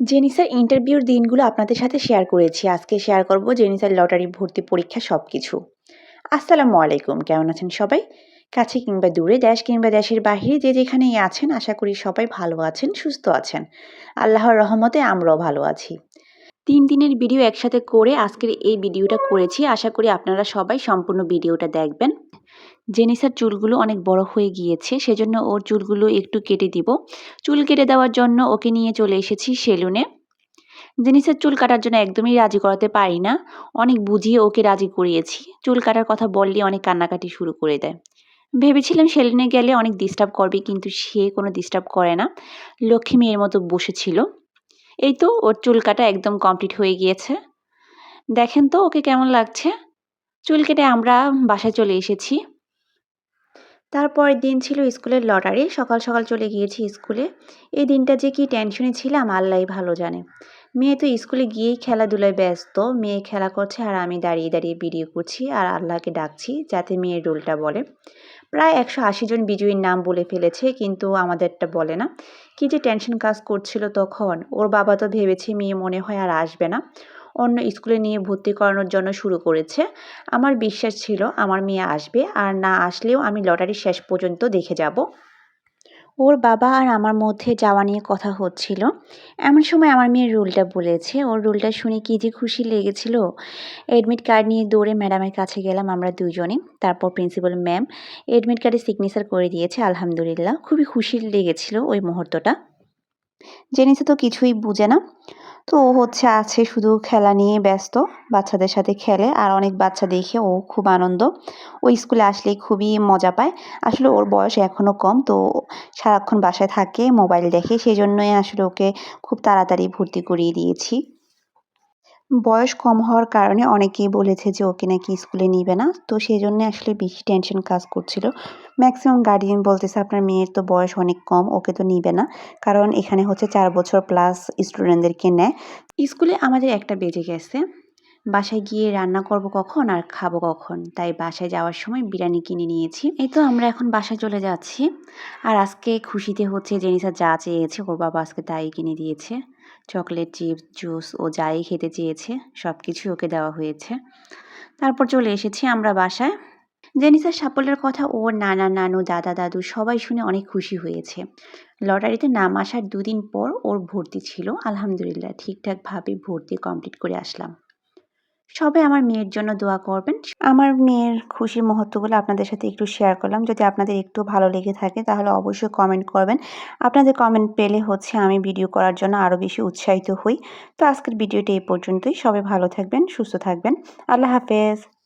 জেনিসার ইন্টারভিউর দিনগুলো আপনাদের সাথে শেয়ার করেছি। আজকে শেয়ার করব জেনিসার লটারি ভর্তি পরীক্ষা সব কিছু আসসালামু আলাইকুম, কেমন আছেন সবাই? কাছে কিংবা দূরে, দেশ কিংবা দেশের বাহিরে যে যেখানেই আছেন, আশা করি সবাই ভালো আছেন, সুস্থ আছেন। আল্লাহর রহমতে আমরাও ভালো আছি। তিন দিনের ভিডিও একসাথে করে আজকের এই ভিডিওটা করেছি। আশা করি আপনারা সবাই সম্পূর্ণ ভিডিওটা দেখবেন। জেনিসার চুলগুলো অনেক বড় হয়ে গিয়েছে, সেজন্য ওর চুলগুলো একটু কেটে দিব। চুল কেটে দেওয়ার জন্য ওকে নিয়ে চলে এসেছি সেলুনে। জেনিসের চুল কাটার জন্য একদমই রাজি করাতে পারি না। অনেক বুঝিয়ে ওকে রাজি করিয়েছি। চুল কাটার কথা বললে অনেক কান্নাকাটি শুরু করে দেয়। ভেবেছিলাম সেলুনে গেলে অনেক ডিস্টার্ব করবে, কিন্তু সে কোনো ডিস্টার্ব করে না। লক্ষ্মী মেয়ের মতো বসেছিল। এই তো ওর চুল কাটা একদম কমপ্লিট হয়ে গিয়েছে। দেখেন তো ওকে কেমন লাগছে। চুল কেটে আমরা বাসায় চলে এসেছি। তারপরের দিন ছিল স্কুলের লটারি, সকাল সকাল চলে গিয়েছি স্কুলে। এই দিনটা যে কি টেনশনে ছিলাম আল্লাহ ভালো জানে। মেয়ে তো স্কুলে গিয়েই খেলাধুলায় ব্যস্ত, মেয়ে খেলা করছে আর আমি দাঁড়িয়ে দাঁড়িয়ে ভিডিও করছি আর আল্লাহকে ডাকছি যাতে মেয়ের রোলটা বলে। প্রায় একশো আশি জন বিজয়ীর নাম বলে ফেলেছে, কিন্তু আমাদেরটা বলে না। কি যে টেনশন কাজ করছিল তখন, ওর বাবা তো ভেবেছে মেয়ে মনে হয় আর আসবে না। অন্য স্কুলে নিয়ে ভর্তি করানোর জন্য শুরু করেছে। আমার বিশ্বাস ছিল আমার মেয়ে আসবে আর না আসলেও আমি লটারি শেষ পর্যন্ত দেখে যাব। ওর বাবা আর আমার মধ্যে যাওয়া নিয়ে কথা হচ্ছিল। এমন সময় আমার মেয়ের রুলটা বলেছে। ওর রুলটা শুনে কী যে খুশি লেগেছিল। অ্যাডমিট কার্ড নিয়ে দৌড়ে ম্যাডামের কাছে গেলাম আমরা দুজনে। তারপর প্রিন্সিপাল ম্যাম অ্যাডমিট কার্ডে সিগনেচার করে দিয়েছে, আলহামদুলিল্লাহ। খুবই খুশি লেগেছিল ওই মুহূর্তটা। জেনিসে তো কিছুই বুঝে না। তো ও হচ্ছে আছে শুধু খেলা নিয়ে ব্যস্ত, বাচ্চাদের সাথে খেলে আর অনেক বাচ্চা দেখে ও খুব আনন্দ। ও স্কুলে আসলে খুবই মজা পায়। আসলে ওর বয়স এখনও কম, তো সারাক্ষণ বাসায় থাকে, মোবাইল দেখে সেই জন্যই আসলে ওকে খুব তাড়াতাড়ি ভর্তি করিয়ে দিয়েছি। বয়স কম হওয়ার কারণে অনেকেই বলেছে যে ওকে নাকি স্কুলে নিবে না। তো সেই জন্য আসলে বেশি টেনশন কাজ করছিল। ম্যাক্সিমাম গার্ডিয়ান বলতেছে, আপনার মেয়ের তো বয়স অনেক কম, ওকে তো নিবে না। কারণ এখানে হচ্ছে চার বছর প্লাস স্টুডেন্টদেরকে নেয়। স্কুলে আমাদের একটা বেজে গেছে। বাসায় গিয়ে রান্না করব কখন আর খাব কখন? তাই বাসায় যাওয়ার সময় বিরিয়ানি কিনে নিয়েছি। এই তো আমরা এখন বাসায় চলে যাচ্ছি। আর আজকে খুশিতে হচ্ছে, জেনিসা যা চেয়েছে, ওর বাবা আজকে তাই কিনে দিয়েছে। চকলেট, চিপস, জুস ও যাই খেতে চেয়েছে সব কিছু ওকে দেওয়া হয়েছে। তারপর চলে এসেছি আমরা বাসায়। জেনিসার সাফল্যের কথা ওর নানা, নানু, দাদা, দাদু সবাই শুনে অনেক খুশি হয়েছে। লটারিতে নাম আসার দুদিন পর ওর ভর্তি ছিল। আলহামদুলিল্লাহ, ঠিকঠাকভাবে ভর্তি কমপ্লিট করে আসলাম। সবাই আমার মেয়ের জন্য দোয়া করবেন। আমার মেয়ের খুশির মুহূর্তগুলো আপনাদের সাথে একটু শেয়ার করলাম। যদি আপনাদের একটু ভালো লেগে থাকে, তাহলে অবশ্যই কমেন্ট করবেন। আপনাদের কমেন্ট পেলে হচ্ছে আমি ভিডিও করার জন্য আরও বেশি উৎসাহিত হই। তো আজকের ভিডিওটি এই পর্যন্তই। সবাই ভালো থাকবেন, সুস্থ থাকবেন। আল্লাহ হাফেজ।